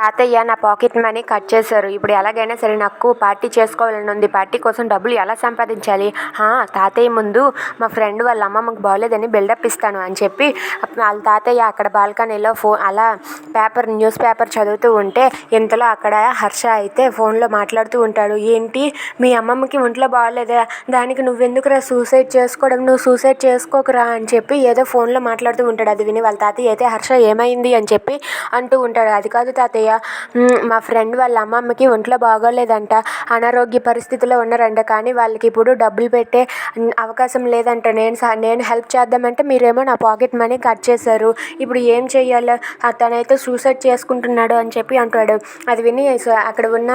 తాతయ్య నా pocket money cut చేశారు. ఇప్పుడు ఎలాగైనా సరే నాకు పార్టీ చేసుకోవాలని ఉంది. పార్టీ కోసం డబ్బులు ఎలా సంపాదించాలి? తాతయ్య ముందు మా ఫ్రెండ్ వాళ్ళ అమ్మమ్మకి బాగోలేదని బిల్డప్ ఇస్తాను అని చెప్పి వాళ్ళ తాతయ్య అక్కడ బాల్కనీలో ఫో అలా పేపర్ న్యూస్ పేపర్ చదువుతూ ఉంటే ఇంతలో అక్కడ హర్ష అయితే ఫోన్లో మాట్లాడుతూ ఉంటాడు. ఏంటి? మీ అమ్మమ్మకి ఒంట్లో బాగోలేదా? దానికి నువ్వెందుకురా సూసైడ్ చేసుకోవడం? నువ్వు సూసైడ్ చేసుకోకురా? అని చెప్పి ఏదో ఫోన్లో మాట్లాడుతూ ఉంటాడు. అది విని వాళ్ళ తాతయ్య అయితే హర్ష ఏమైంది? అని చెప్పి అంటూ ఉంటాడు. అది కాదు తాతయ్య మా ఫ్రెండ్ వాళ్ళ అమ్మమ్మకి ఒంట్లో బాగోలేదంట. అనారోగ్య పరిస్థితిలో ఉన్నారంట. కానీ వాళ్ళకి ఇప్పుడు డబ్బులు పెట్టే అవకాశం లేదంట. నేను నేను హెల్ప్ చేద్దామంటే మీరేమో నా పాకెట్ మనీ కట్ చేశారు. ఇప్పుడు ఏం చేయాలో తనైతే సూసైడ్ చేసుకుంటున్నాడు అని చెప్పి అంటాడు అది విని అక్కడ ఉన్న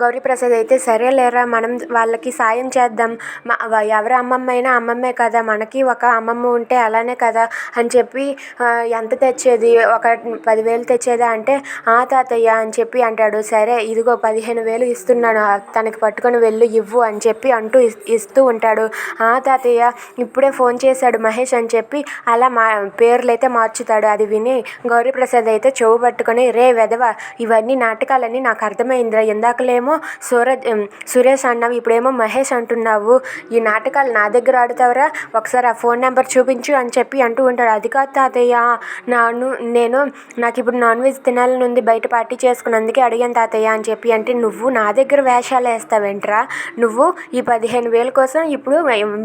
గౌరీప్రసాద్ అయితే సరే లేరా మనం వాళ్ళకి సాయం చేద్దాం. మా ఎవరి అమ్మమ్మ అయినా అమ్మమ్మే కదా మనకి ఒక అమ్మమ్మ ఉంటే అలానే కదా అని చెప్పి ఎంత తెచ్చేది? ఒక పదివేలు తెచ్చేదా అంటే ఆ తాతయ్య అని చెప్పి అంటాడు. సరే ఇదిగో పదిహేను వేలు ఇస్తున్నాను తనకి పట్టుకొని వెళ్ళు ఇవ్వు అని చెప్పి అంటూ ఇస్తూ ఉంటాడు. ఆ తాతయ్య ఇప్పుడే ఫోన్ చేశాడు మహేష్ అని చెప్పి అలా మా పేర్లు అయితే మార్చుతాడు. అది విని గౌరీప్రసాద్ అయితే చెవు పట్టుకొని రే వెధవ ఇవన్నీ నాటకాలని నాకు అర్థమైందిరా ఇందాకలేమో సూరజ్ సురేష్ అన్నావు ఇప్పుడేమో మహేష్ అంటున్నావు. ఈ నాటకాలు నా దగ్గర ఆడుతావరా? ఒకసారి ఆ ఫోన్ నెంబర్ చూపించు అని చెప్పి అంటూ ఉంటాడు. అది కాదు తాతయ్య నాను నేను నాకు ఇప్పుడు నాన్ వెజ్ తినాలని ఉంది బయట పార్టీ చేసుకుని అందుకే అడిగాను తాతయ్య అని చెప్పి అంటే నువ్వు నా దగ్గర వేషాలు వేస్తావేంట్రా? నువ్వు ఈ పదిహేను వేల కోసం ఇప్పుడు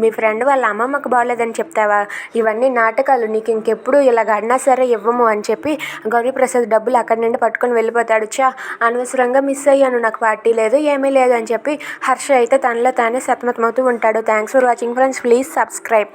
మీ ఫ్రెండ్ వాళ్ళ అమ్మమ్మకు బాగోలేదని చెప్తావా? ఇవన్నీ నాటకాలు నీకు ఇంకెప్పుడు ఇలాగ అన్నా సరే ఇవ్వము అని చెప్పి గౌరీప్రసాద్ డబ్బులు అక్కడి నుండి పట్టుకొని వెళ్ళిపోతాడు. చా అనవసరంగా మిస్ అయ్యాను. నాకు పార్టీ లేదు ఏమీ లేదు అని చెప్పి హర్ష అయితే తనలో తానే సతమతమవుతూ ఉంటాడు. Thanks for watching friends please subscribe